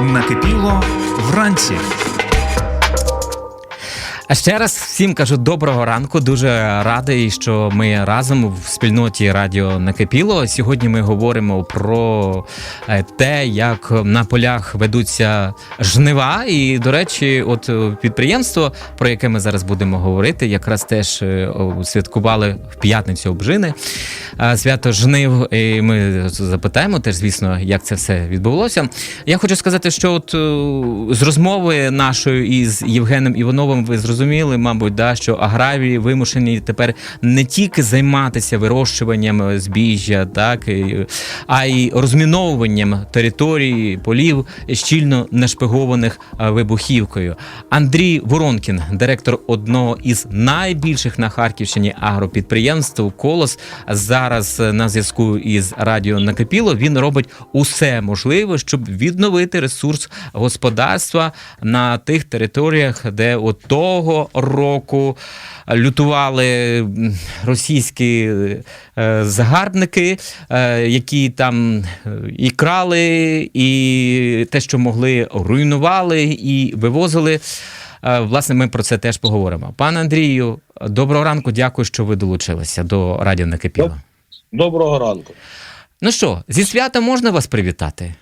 Накипіло вранці. А ще раз всім кажу доброго ранку. Дуже радий, що ми разом в спільноті Радіо Накипіло. Сьогодні ми говоримо про е, те, як на полях ведуться жнива. І, до речі, от е, підприємство, про яке ми зараз будемо говорити, якраз теж е, святкували в п'ятницю обжини. Свято жнив. І ми запитаємо теж, звісно, як це все відбулося. Я хочу сказати, що от з розмови нашої із Євгеном Івановим ви зрозуміли, мабуть, да, що аграрії вимушені тепер не тільки займатися вирощуванням збіжжя, так а й розміновуванням території, полів щільно нашпигованих вибухівкою. Андрій Воронкін, директор одного із найбільших на Харківщині агропідприємств Колос, зараз на зв'язку із радіо Накипіло. Він робить усе можливе, щоб відновити ресурс господарства на тих територіях, де от того року лютували російські е, загарбники, е, які там е, і крали, і те, що могли, руйнували і вивозили. Власне, ми про це теж поговоримо. Пане Андрію, доброго ранку. Дякую, що ви долучилися до радіо Накипіло. Доброго ранку. Ну що, зі свята можна вас привітати?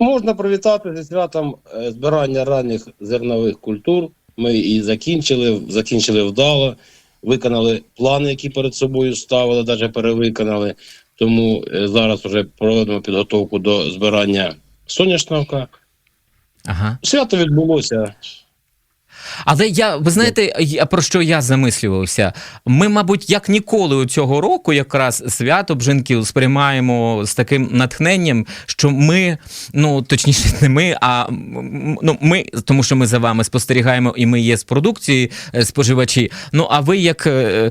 Можна привітати зі святом е, збирання ранніх зернових культур. Ми і закінчили, закінчили вдало, виконали плани, які перед собою ставили, навіть перевиконали. Тому е, зараз вже проведемо підготовку до збирання соняшника. Ага. Свято відбулося. Але я, ви знаєте, я, про що я замислювався? Ми, мабуть, як ніколи у цього року, якраз свято Бжинків сприймаємо з таким натхненням, що ми, ну точніше, не ми, а ну ми, тому що ми за вами спостерігаємо, і ми є з продукції е, споживачі. Ну а ви, як е,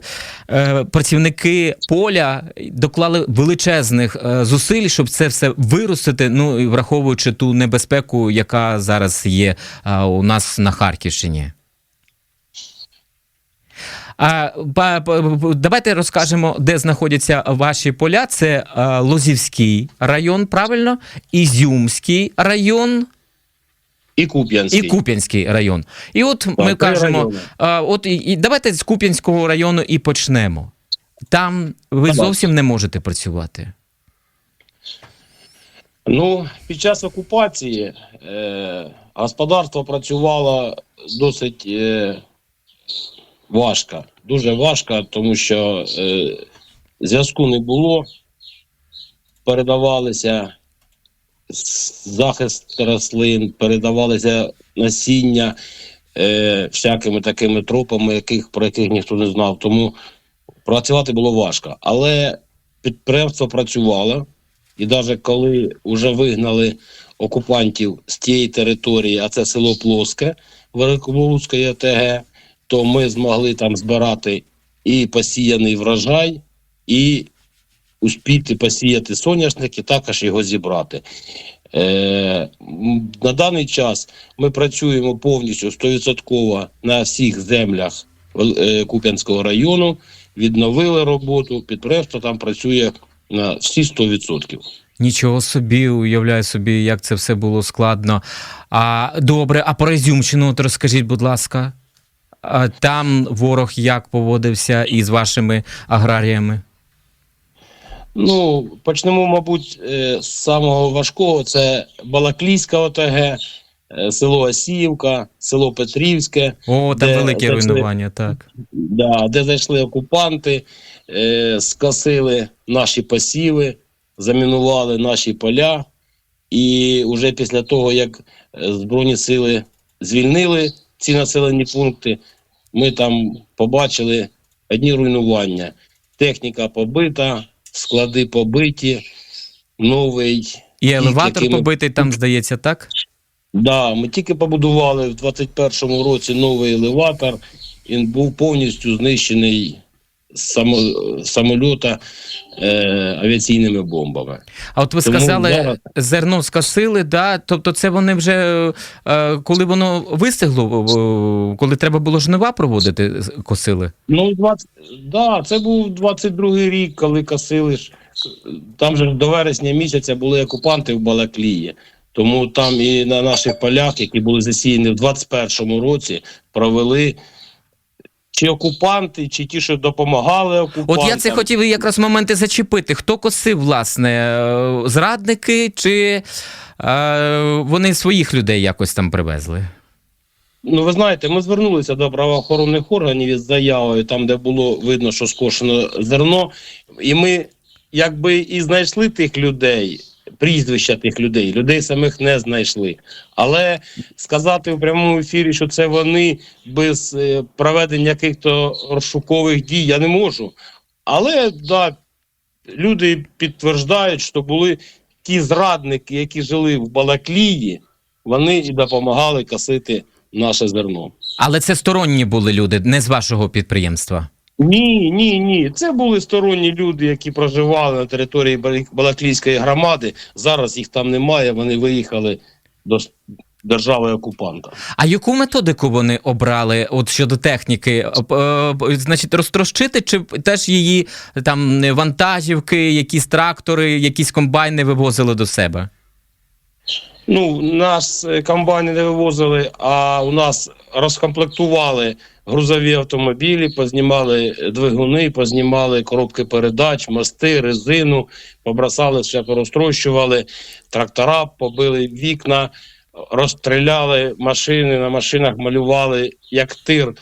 е, працівники поля, доклали величезних е, зусиль, щоб це все виростити. Ну і враховуючи ту небезпеку, яка зараз є е, у нас на Харківщині. А, давайте розкажемо, де знаходяться ваші поля. Це Лозівський район, правильно, Ізюмський район І Куп'янський. і Куп'янський район. І от ми кажемо, а, от і, і давайте з Куп'янського району і почнемо. Там ви Давай. зовсім не можете працювати. Ну, під час окупації е, господарство працювало досить е, важко. Дуже важко, тому що е, зв'язку не було. Передавалися захист рослин, передавалися насіння е, всякими такими тропами, яких, про яких ніхто не знав. Тому працювати було важко. Але підприємство працювало. І навіть коли вже вигнали окупантів з тієї території, а це село Плоске, Великоболуцької ОТГ, то ми змогли там збирати і посіяний врожай, і успіти посіяти соняшник, і також його зібрати. Е, на даний час ми працюємо повністю 100% на всіх землях е, Куп'янського району, відновили роботу, підприємство там працює на всі 100%. Нічого собі, уявляю собі, як це все було складно. А добре, а про Ізюмщину от розкажіть, будь ласка. Там ворог як поводився із вашими аграріями? Ну, почнемо, мабуть, е, з самого важкого: це Балаклійська ОТГ, е, село Осіївка, село Петрівське, О, там велике зайшли- руйнування, так. да, де зайшли окупанти, е, скосили наші посіви, замінували наші поля. І вже після того, як е, Збройні сили звільнили ці населені пункти, ми там побачили одні руйнування. Техніка побита, склади побиті, новий. І елеватор якими- побитий там, здається, так? Да, ми тільки побудували в 21-му році новий елеватор. Він був повністю знищений само, самольота е, авіаційними бомбами. А от ви Тому сказали, зараз- зерно скосили, да? тобто це вони вже, е, коли воно вистигло, коли треба було жнива проводити, косили? Ну, 20, да, це був 22-й рік, коли косили ж там же до вересня місяця були окупанти в Балаклії. Тому там і на наших полях, які були засіяні в 21-му році, провели чи окупанти, чи ті, що допомагали окупантам. От я це хотів якраз моменти зачепити. Хто косив, власне, е, зрадники, чи е, вони своїх людей якось там привезли? Ну, ви знаєте, ми звернулися до правоохоронних органів із заявою, там, де було видно, що скошено зерно, і ми якби і знайшли тих людей, прізвища тих людей, людей самих не знайшли. Але сказати в прямому ефірі, що це вони без е, проведення яких-то розшукових дій, я не можу. Але да, люди підтверджують, що були ті зрадники, які жили в Балаклії, вони і допомагали косити наше зерно. Але це сторонні були люди, не з вашого підприємства. Ні, ні, ні. Це були сторонні люди, які проживали на території Бал- Балаклійської громади. Зараз їх там немає. Вони виїхали до держави окупанта. А яку методику вони обрали от щодо техніки? Е, Значить, розтрощити чи теж її там вантажівки, якісь трактори, якісь комбайни вивозили до себе? Ну, нас е, комбайни не вивозили, а у нас розкомплектували грузові автомобілі, познімали двигуни, познімали коробки передач, мости, резину, побросали, все порозтрощували, трактора, побили вікна, розстріляли машини, на машинах малювали як тир.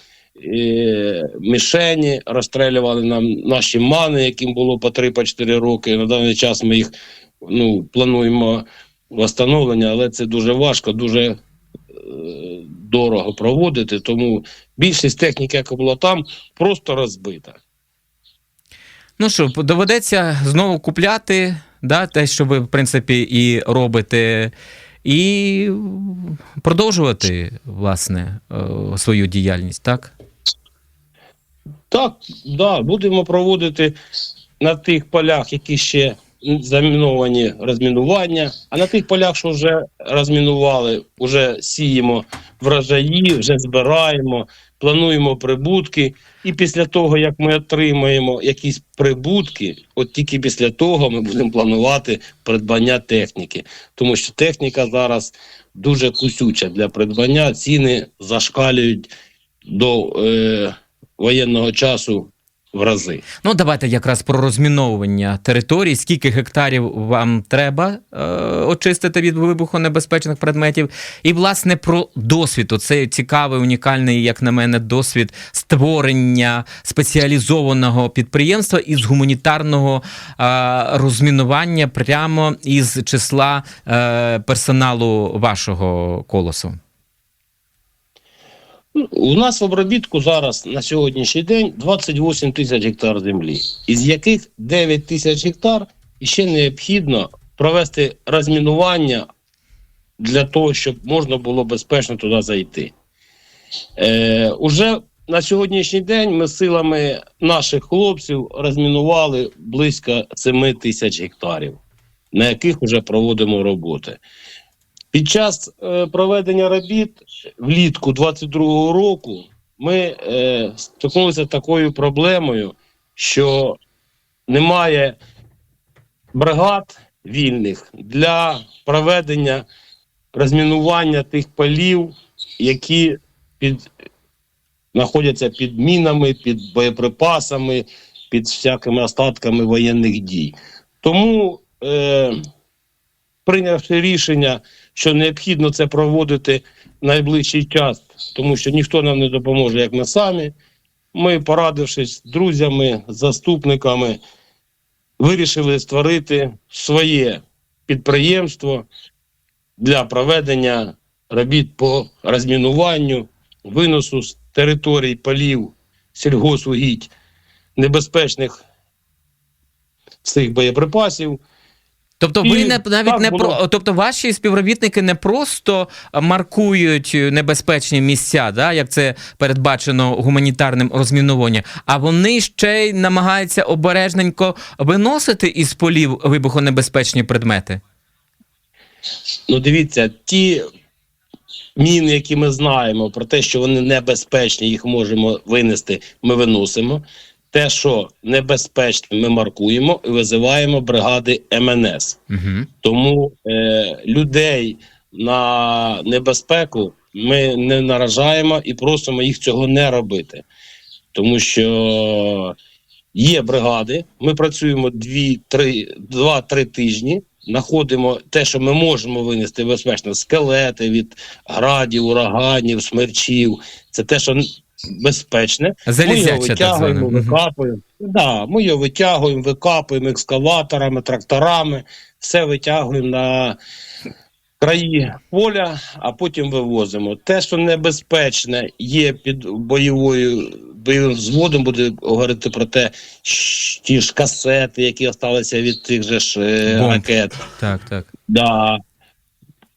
е, Мішені розстрілювали нам наші мани, яким було по 3-4 роки. На даний час ми їх ну, плануємо встановлення, але це дуже важко, дуже е, дорого проводити. Тому більшість техніки, яка була там, просто розбита. Ну що, доведеться знову купляти, да, те, що ви, в принципі, і робите, і продовжувати, власне, е, свою діяльність, так? Так, да, будемо проводити на тих полях, які ще заміновані розмінування, а на тих полях, що вже розмінували, вже сіємо врожаї, вже збираємо, плануємо прибутки. І після того, як ми отримаємо якісь прибутки, от тільки після того ми будемо планувати придбання техніки. Тому що техніка зараз дуже кусюча для придбання, ціни зашкалюють до е, воєнного часу в рази. Ну, давайте якраз про розміновування територій. Скільки гектарів вам треба е, очистити від вибухонебезпечних предметів? І, власне, про досвід. Оце цікавий, унікальний, як на мене, досвід створення спеціалізованого підприємства із гуманітарного е, розмінування прямо із числа е, персоналу вашого колосу. У нас в обробітку зараз на сьогоднішній день 28 тисяч гектар землі, із яких 9 тисяч гектар ще необхідно провести розмінування для того, щоб можна було безпечно туди зайти. Е, уже на сьогоднішній день ми силами наших хлопців розмінували близько 7 тисяч гектарів, на яких вже проводимо роботи. Під час е, проведення робіт влітку 22-го року ми е, стикнулися з такою проблемою, що немає бригад вільних для проведення розмінування тих полів, які під, знаходяться під мінами, під боєприпасами, під всякими остатками воєнних дій. Тому, е, прийнявши рішення, що необхідно це проводити в найближчий час, тому що ніхто нам не допоможе, як ми самі. Ми, порадившись з друзями, заступниками, вирішили створити своє підприємство для проведення робіт по розмінуванню, виносу з територій полів, сільгосугідь, небезпечних цих боєприпасів. Тобто, ви І не навіть так не було. про тобто, ваші співробітники не просто маркують небезпечні місця, да, як це передбачено гуманітарним розмінуванням, а вони ще й намагаються обережненько виносити із полів вибухонебезпечні предмети. Ну, дивіться, ті міни, які ми знаємо про те, що вони небезпечні, їх можемо винести, ми виносимо. Те, що небезпечне, ми маркуємо і визиваємо бригади МНС. Угу. Тому е, людей на небезпеку ми не наражаємо і просимо їх цього не робити. Тому що є бригади, ми працюємо 2-3 тижні, знаходимо те, що ми можемо винести безпечно, скелети від градів, ураганів, смерчів. Це те, що безпечне. ми його витягуємо, викапуємо. Да, ми його витягуємо, викапуємо екскаваторами, тракторами, все витягуємо на краї поля, а потім вивозимо. Те, що небезпечне, є під бойовою бойовим взводом, буде говорити про те, ті ж касети, які залишилися від тих же ж е, Бомб. ракет. Так, так. Да.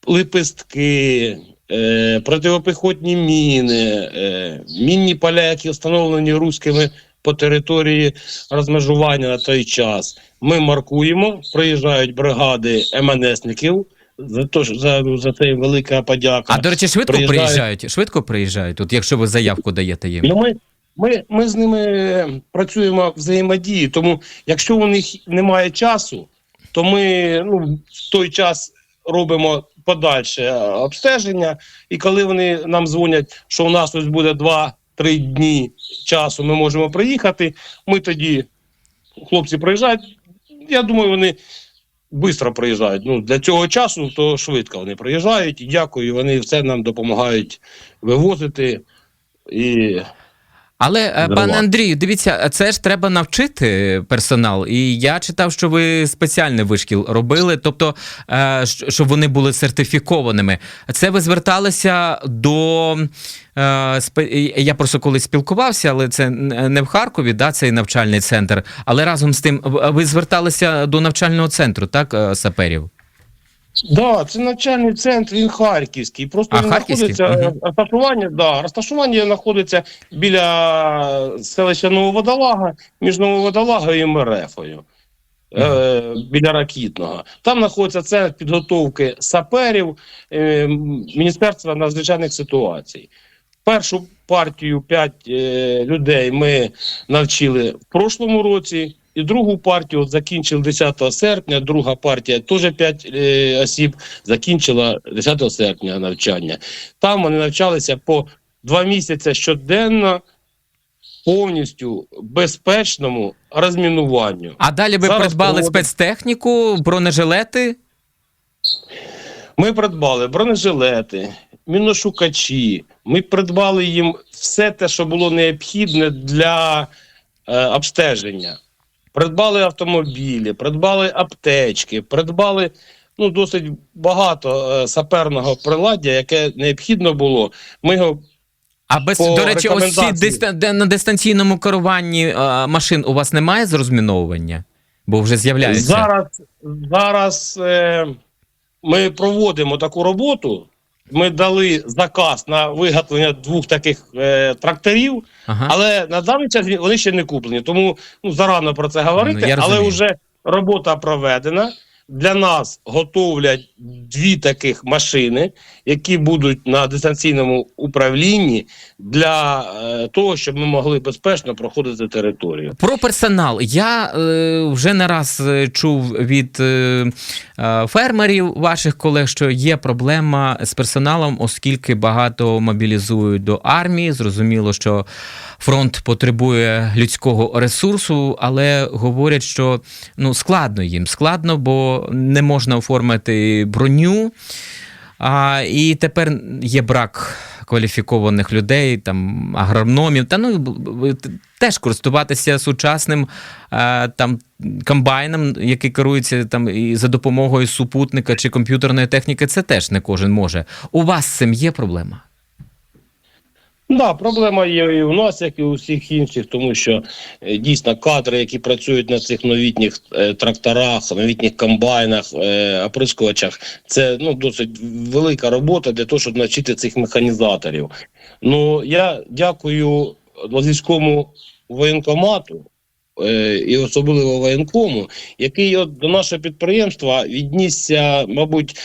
Лепестки, е, противопіхотні міни, е, мінні поля, які встановлені руськими по території розмежування на той час. Ми маркуємо, приїжджають бригади МНСників. За то за, за це велика подяка. А до речі, швидко Приїжджають. приїжджають. Швидко приїжджають, от якщо ви заявку даєте їм. Ну, ми, ми, ми з ними працюємо взаємодії, тому якщо у них немає часу, то ми ну, в той час робимо подальше е, обстеження, і коли вони нам дзвонять, що у нас ось буде 2-3 дні часу, ми можемо приїхати, ми тоді, хлопці приїжджають, я думаю, вони швидко приїжджають. Ну, для цього часу то швидко вони приїжджають, і дякую, вони все нам допомагають вивозити. І Але е, пане Андрію, дивіться, це ж треба навчити персонал. І я читав, що ви спеціальний вишкіл робили, тобто, е, щоб вони були сертифікованими. Це ви зверталися до е, я просто колись спілкувався, але це не в Харкові, да, цей навчальний центр. Але разом з тим, ви зверталися до навчального центру, так, саперів? Да, це навчальний центр, він харківський. Просто А, він харківський? знаходиться розташування, да, розташування знаходиться біля селища Нововодолага, між Нововодолагою і Мерефою. Е, біля ракітного. Там знаходиться центр підготовки саперів е, Міністерства надзвичайних ситуацій. Першу партію 5 е, людей ми навчили в прошлому році, і другу партію от закінчили 10 серпня. Друга партія теж 5 е, осіб закінчила 10 серпня навчання. Там вони навчалися по два місяці щоденно, повністю безпечному розмінуванню. А далі ви Зараз придбали проводимо- спецтехніку, бронежилети. Ми придбали бронежилети, міношукачі. Ми придбали їм все те, що було необхідне для е, обстеження. Придбали автомобілі, придбали аптечки, придбали ну, досить багато е, саперного приладдя, яке необхідно було. Ми його А без По до речі, ось ці диста- де- на дистанційному керуванні е, машин у вас немає з розміновування? Бо вже з'являються. Зараз, зараз е, ми проводимо таку роботу. Ми дали заказ на виготовлення двох таких е, тракторів, Ага. але на даний час вони ще не куплені. Тому ну, зарано про це говорити, Ну, але вже робота проведена. Для нас готовлять дві таких машини, які будуть на дистанційному управлінні для е, того, щоб ми могли безпечно проходити територію. Про персонал. Я е, вже не раз е, чув від е, е, фермерів ваших колег, що є проблема з персоналом, оскільки багато мобілізують до армії. Зрозуміло, що фронт потребує людського ресурсу, але говорять, що ну складно їм складно, бо не можна оформити броню. А, і тепер є брак кваліфікованих людей, там агрономів, та ну теж користуватися сучасним е, там комбайном, який керується там і за допомогою супутника чи комп'ютерної техніки. Це теж не кожен може. У вас з цим є проблема? Да, проблема є і у нас, як і у всіх інших, тому що е, дійсно кадри, які працюють на цих новітніх е, тракторах, новітніх комбайнах, е, оприскувачах, це ну досить велика робота для того, щоб навчити цих механізаторів. Ну я дякую Лазівському воєнкомату. І особливо воєнкому, який от до нашого підприємства віднісся, мабуть,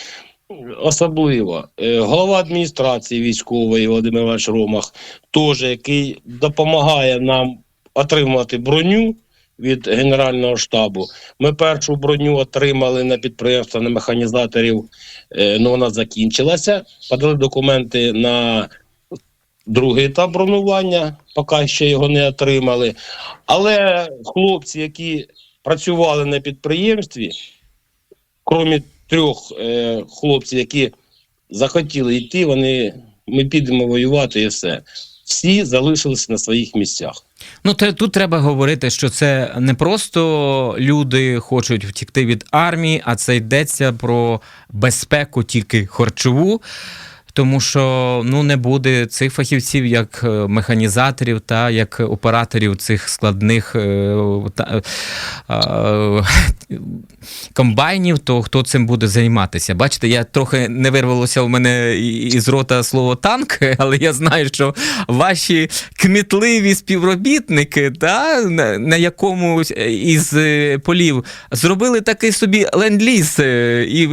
особливо. Е, Голова адміністрації військової Володимир Іванович Ромах, теж який допомагає нам отримати броню від Генерального штабу. Ми першу броню отримали на підприємство на механізаторів. Е, ну вона закінчилася. Подали документи на другий етап бронювання, поки ще його не отримали. Але хлопці, які працювали на підприємстві, крім трьох е, хлопців, які захотіли йти, вони ми підемо воювати і все. Всі залишилися на своїх місцях. Ну, те, тут треба говорити, що це не просто люди хочуть втікти від армії, а це йдеться про безпеку тільки харчову. Тому що ну не буде цих фахівців, як е, механізаторів та як операторів цих складних е, та, е, комбайнів, то хто цим буде займатися? Бачите, я трохи не вирвалося у мене із рота слово танк, але я знаю, що ваші кмітливі співробітники, та, на, якомусь із полів зробили такий собі ленд-ліз і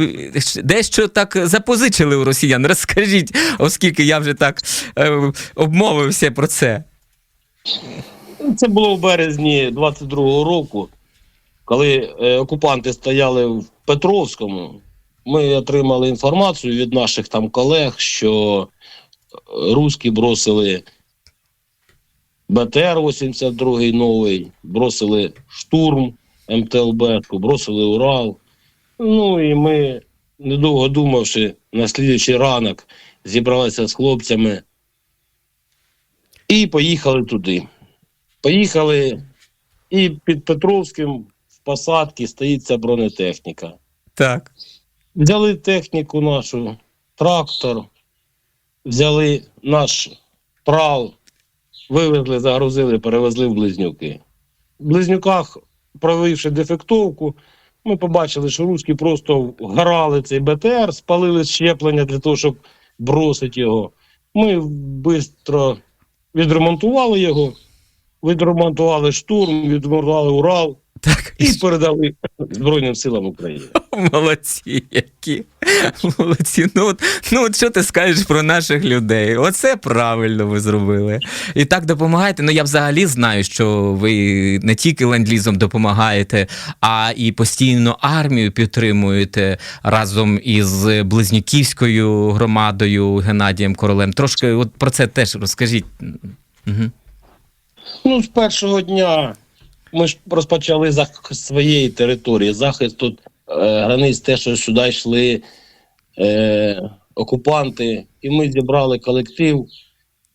дещо так запозичили у росіян. Розкажіть, оскільки я вже так е, обмовився про це. Це було в березні 22-го року, коли е, окупанти стояли в Петровському. Ми отримали інформацію від наших там колег, що е, руські бросили БТР-82 новий, бросили штурм МТЛБ, бросили Урал. Ну і ми, недовго думавши, на слідуючий ранок зібралися з хлопцями і поїхали туди. Поїхали, і під Петровським в посадці стоїть ця бронетехніка. Так. Взяли техніку нашу, трактор, взяли наш трал, вивезли, загрузили, перевезли в Близнюки. В Близнюках, провівши дефектовку, ми побачили, що русські просто грали цей БТР, спалили щеплення для того, щоб бросити його. Ми швидко відремонтували його, відремонтували штурм, відремонтували Урал Так, і передали Збройним силам України. Молодці, які. Молодці. Ну от, ну от що ти скажеш про наших людей? Оце правильно ви зробили. І так допомагаєте. Ну я взагалі знаю, що ви не тільки ленд-лізом допомагаєте, а і постійно армію підтримуєте разом із Близнюківською громадою Геннадієм Королем. Трошки от про це теж розкажіть. Угу. Ну, з першого дня ми ж розпочали захист своєї території, захист тут е, границь, те, що сюди йшли е, окупанти, і ми зібрали колектив,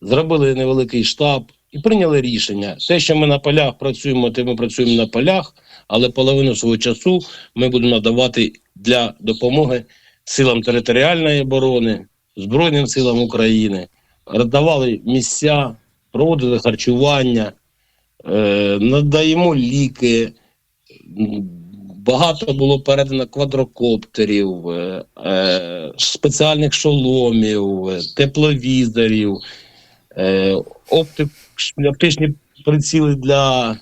зробили невеликий штаб і прийняли рішення. Те, що ми на полях працюємо, те ми працюємо на полях, але половину свого часу ми будемо надавати для допомоги силам територіальної оборони, Збройним силам України, роздавали місця, проводили харчування, надаємо ліки. Багато було передано квадрокоптерів, е, е, спеціальних шоломів, е, тепловізорів, е, оптичні приціли для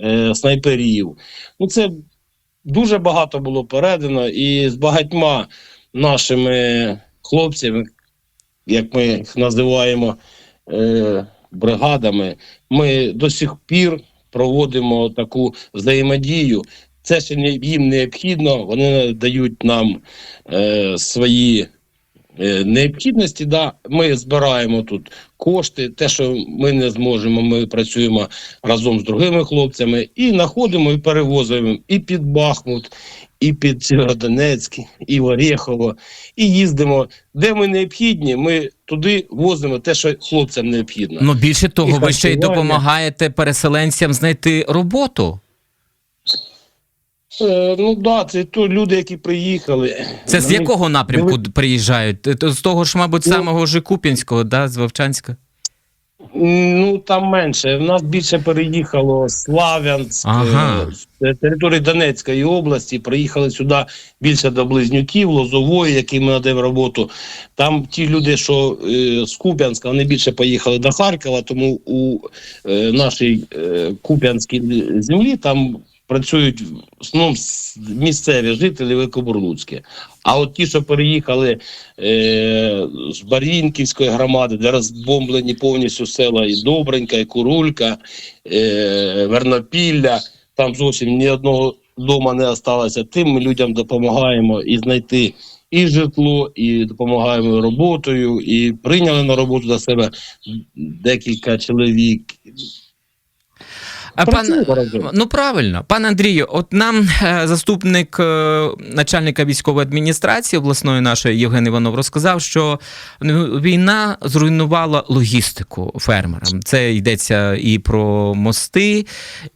е, снайперів. Ну, це дуже багато було передано, і з багатьма нашими хлопцями, як ми їх називаємо, е, бригадами, ми до сих пір проводимо таку взаємодію. Це ще не їм необхідно, вони дають нам е, свої е, необхідності. Да. Ми збираємо тут кошти. Те, що ми не зможемо, ми працюємо разом з другими хлопцями і знаходимо і перевозимо і під Бахмут, і під Сєвєродонецьк, і в Орєхово, і їздимо. Де ми необхідні, ми туди возимо те, що хлопцям необхідно. Ну більше того, І ви ще й допомагаєте переселенцям знайти роботу. Е, ну да, це то люди, які приїхали. Це з якого напрямку приїжджають? Е, З того ж, мабуть, Ну- самого Жикупінського, да, з Вовчанська? Ну там менше. В нас більше переїхало Славянськ, Ага. е, території Донецької області. Приїхали сюди більше до Близнюків, Лозової, які ми надаємо роботу. Там ті люди, що е, з Куп'янська, вони більше поїхали до Харкова, тому у е, нашій е, Куп'янській землі там працюють с- місцеві жителі Великобурлуцьке. А от ті, що переїхали е, з Барвінківської громади, де розбомблені повністю села і Добренька, і Курулька, е, Вернопілля, там зовсім ні одного дома не осталося. Тим ми людям допомагаємо і знайти і житло, і допомагаємо роботою, і прийняли на роботу до себе декілька чоловік. А пан, ну правильно, пан Андрію, от нам е, заступник е, начальника військової адміністрації обласної нашої Євген Іванов розказав, що війна зруйнувала логістику фермерам. Це йдеться і про мости,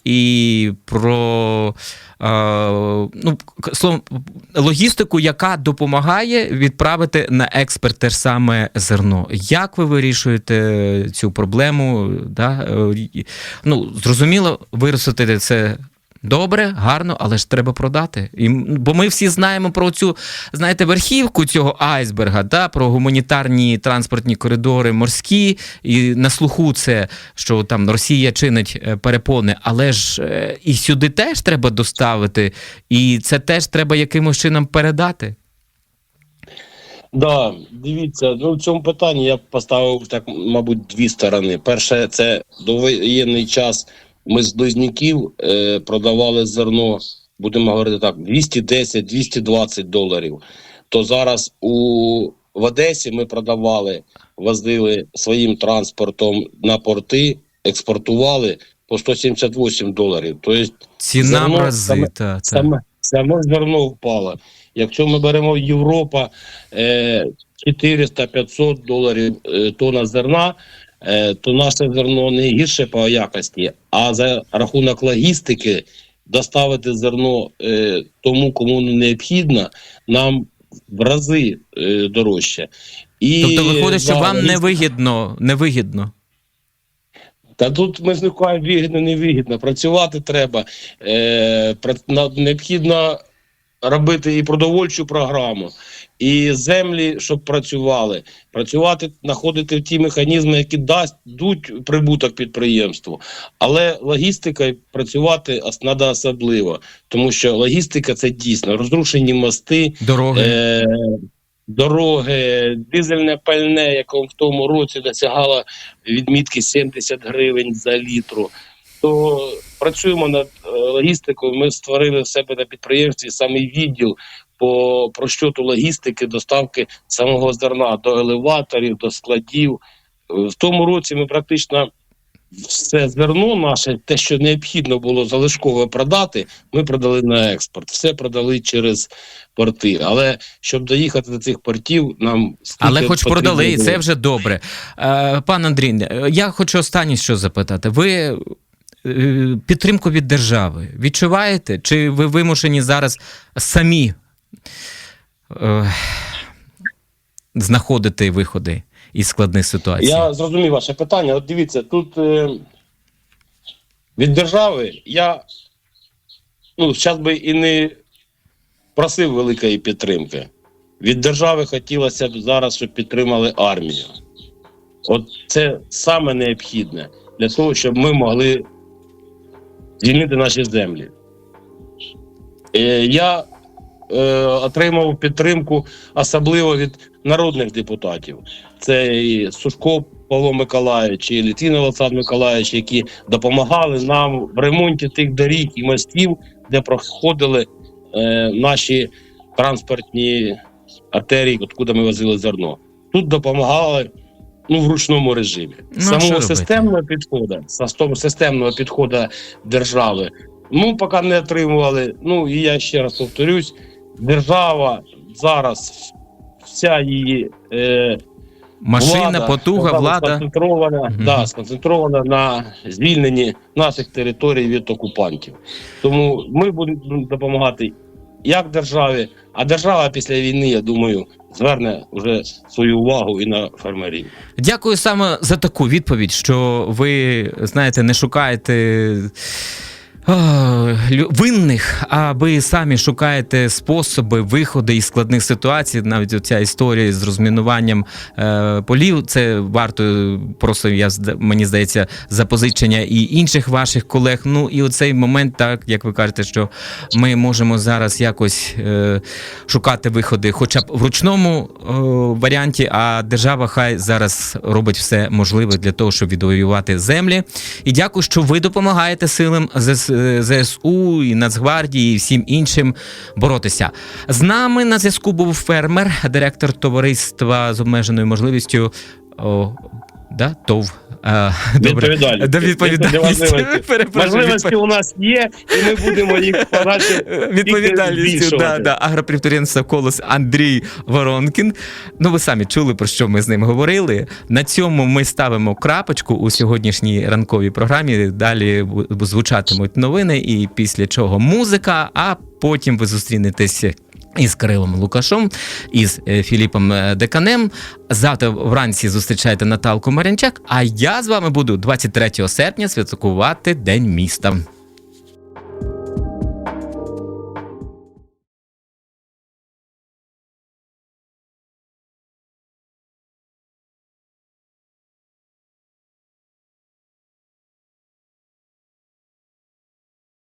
і про ну, словом, логістику, яка допомагає відправити на експорт те ж саме зерно. Як ви вирішуєте цю проблему? Да? Е, Ну, зрозуміло, виростити це. Добре, гарно, але ж треба продати. І, бо ми всі знаємо про цю, знаєте, верхівку цього айсберга, да, про гуманітарні транспортні коридори морські, і на слуху це, що там Росія чинить е, перепони, але ж е, і сюди теж треба доставити, і це теж треба якимось чином передати. Да, дивіться, ну в цьому питанні я поставив так, мабуть, дві сторони. Перше, це довоєнний час. Ми з близнюків е, продавали зерно, будемо говорити так, 210-220 доларів. То зараз у в Одесі ми продавали, возили своїм транспортом на порти, експортували по 178 доларів. Тобто Ціна Зерно рази. саме- Та. Саме, саме зерно впало. Якщо ми беремо Європа е, 400-500 доларів е, тонна зерна, то наше зерно не гірше по якості, а за рахунок логістики доставити зерно е, тому, кому необхідно, нам в рази е, дорожче. І Тобто виходить, що вам невигідно, невигідно. та тут ми ж не кажемо вигідно, невигідно. Працювати треба. Е, необхідно робити і продовольчу програму, і землі, щоб працювали. Працювати, знаходити ті механізми, які дасть прибуток підприємству. Але логістика працювати треба особливо, тому що логістика це дійсно розрушені мости, Дороги. Е, дороги, дизельне пальне, яке в тому році досягало відмітки 70 гривень за літру. То працюємо над е, логістикою. Ми створили в себе на підприємстві саме відділ по прощоту логістики, доставки самого зерна до елеваторів, до складів. Е, В тому році ми практично все зерно наше, те, що необхідно було залишково продати, ми продали на експорт. Все продали через порти. Але щоб доїхати до цих портів, нам Але хоч продали, і це вже добре. Е, пан Андрій, я хочу останнє що запитати. Ви підтримку від держави відчуваєте? Чи ви вимушені зараз самі е, знаходити виходи із складних ситуацій? Я зрозумів ваше питання. От дивіться, тут е, від держави я ну, зараз би і не просив великої підтримки. Від держави хотілося б зараз, щоб підтримали армію. От це саме необхідне для того, щоб ми могли звільнити наші землі. Е, я е, отримав підтримку особливо від народних депутатів. Це і Сушко Павло Миколаївич, і Літвін Олександр Миколаївич, які допомагали нам в ремонті тих доріг і мостів, де проходили е, наші транспортні артерії, откуда ми возили зерно. Тут допомагали ну, в ручному режимі. Ну, Самого системного підходу, системного підходу держави, ну, поки не отримували. Ну, і я ще раз повторюсь, держава зараз вся її е, Машина, влада, потуга, влада. сконцентрована, Мгм. да, сконцентрована на звільненні наших територій від окупантів. Тому ми будемо допомагати як державі, а держава після війни, я думаю, зверне вже свою увагу і на фермерів. Дякую саме за таку відповідь, що ви знаєте, не шукаєте винних, а ви самі шукаєте способи виходу із складних ситуацій. Навіть оця історія з розмінуванням е, полів. Це варто просто я мені здається запозичення і інших ваших колег. Ну і оцей момент, так як ви кажете, що ми можемо зараз якось е, шукати виходи, хоча б в ручному е, варіанті, а держава хай зараз робить все можливе для того, щоб відвоювати землі. І дякую, що ви допомагаєте силам ЗС, е, ЗСУ і Нацгвардії і всім іншим боротися. З нами на зв'язку був фермер, директор товариства з обмеженою можливістю. О, да, ТОВ. Відповідальність. До відповідальності. Можливості. У нас є, і ми будемо їх подальше Відповідальністю, да, да, агропідприємства Колос Андрій Воронкін. Ну, ви самі чули, про що ми з ним говорили. На цьому ми ставимо крапочку у сьогоднішній ранковій програмі. Далі звучатимуть новини, і після чого музика, а потім ви зустрінетесь. Із Кирилом Лукашом, із е, Філіпом е, Деканем. Завтра вранці зустрічайте Наталку Марянчак. А я з вами буду 23 серпня святкувати День міста.